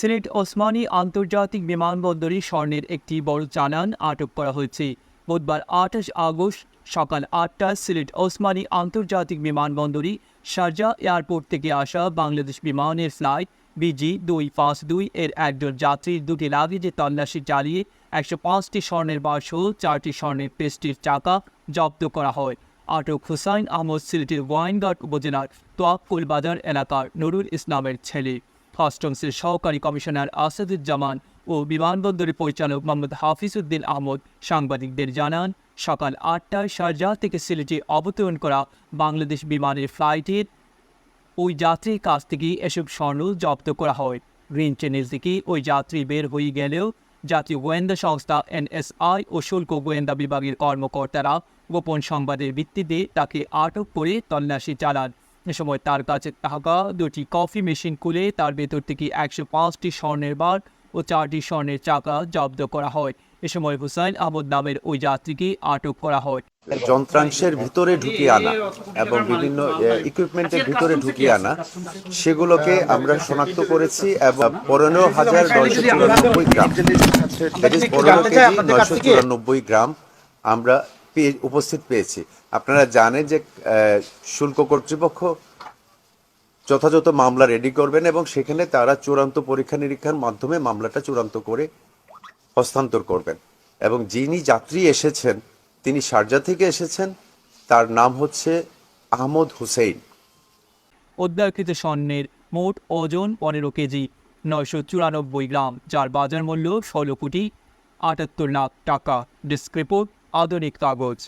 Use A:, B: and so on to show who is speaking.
A: সিলেট ওসমানী আন্তর্জাতিক বিমানবন্দরে স্বর্ণের একটি বড় চালান আটক করা হয়েছে। বুধবার আঠাশ আগস্ট সকাল আটটায় সিলেট ওসমানী আন্তর্জাতিক বিমানবন্দরে শারজা এয়ারপোর্ট থেকে আসা বাংলাদেশ বিমানের ফ্লাইট বিজি দুই পাঁচ দুই এর একজন যাত্রীর দুটি লাগেজে তল্লাশি চালিয়ে একশো পাঁচটি স্বর্ণের বাসহ চারটি স্বর্ণের পেস্টির চাকা জব্দ করা হয়। আটক হুসাইন আহমদ সিলেটের ওয়াইনঘাট উপজেলার তোয়াক্কুল বাজার এলাকার নুরুল ইসলামের ছেলে। কাস্টমসের সহকারী কমিশনার আসাদুজ্জামান ও বিমানবন্দরের পরিচালক মোহাম্মদ হাফিজউদ্দিন আহমদ সাংবাদিকদের জানান, সকাল আটটায় শারজাহ থেকে সিলেটে অবতরণ করা বাংলাদেশ বিমানের ফ্লাইটের ওই যাত্রীর কাছ থেকে এসব স্বর্ণ জব্দ করা হয়। গ্রিন চ্যানেল থেকে ওই যাত্রী বের হয়ে গেলেও জাতীয় গোয়েন্দা সংস্থা এনএসআই ও শুল্ক গোয়েন্দা বিভাগের কর্মকর্তারা গোপন সংবাদের ভিত্তিতে তাকে আটক করে তল্লাশি চালান। এ সময় তার কাছে থাকা দুটি কফি মেশিন খুলে তার ভেতর থেকে একশো পাঁচটি স্বর্ণের বার ও চারটি স্বর্ণের চাকা জব্দ করা হয়। এ সময় হুসাইন আহমদ নামের ওই যাত্রীকে আটক করা হয়।
B: যন্ত্রাংশের ভিতরে ঢুকিয়ে আনা এবং বিভিন্ন ইকুইপমেন্টের ভিতরে ঢুকিয়ে আনা সেগুলোকে আমরা শনাক্ত করেছি এবং পনেরো হাজার নয়শো চুরানব্বই গ্রাম। পনেরো কেজি নয়শো চুরানব্বই গ্রাম আমরা পেয়ে উপস্থিত পেয়েছি। আপনারা জানেন যে শুল্ক কর্তৃপক্ষ যথাযথ মামলা রেডি করবেন এবং সেখানে তারা চূড়ান্ত পরীক্ষা নিরীক্ষার মাধ্যমে মামলাটা চূড়ান্ত করে হস্তান্তর করবেন। এবং যিনি যাত্রী এসেছেন, তিনি শারজা থেকে এসেছেন, তার নাম হচ্ছে আহমদ হুসেইন।
A: উদ্ধারকৃত স্বর্ণের মোট ওজন পনেরো কেজি, নয়শো চুরানব্বই গ্রাম, যার বাজার মূল্য ষোলো কোটি আটাত্তর লাখ টাকা। ডিস্ক রিপোর্ট আধুনিক কাগজ।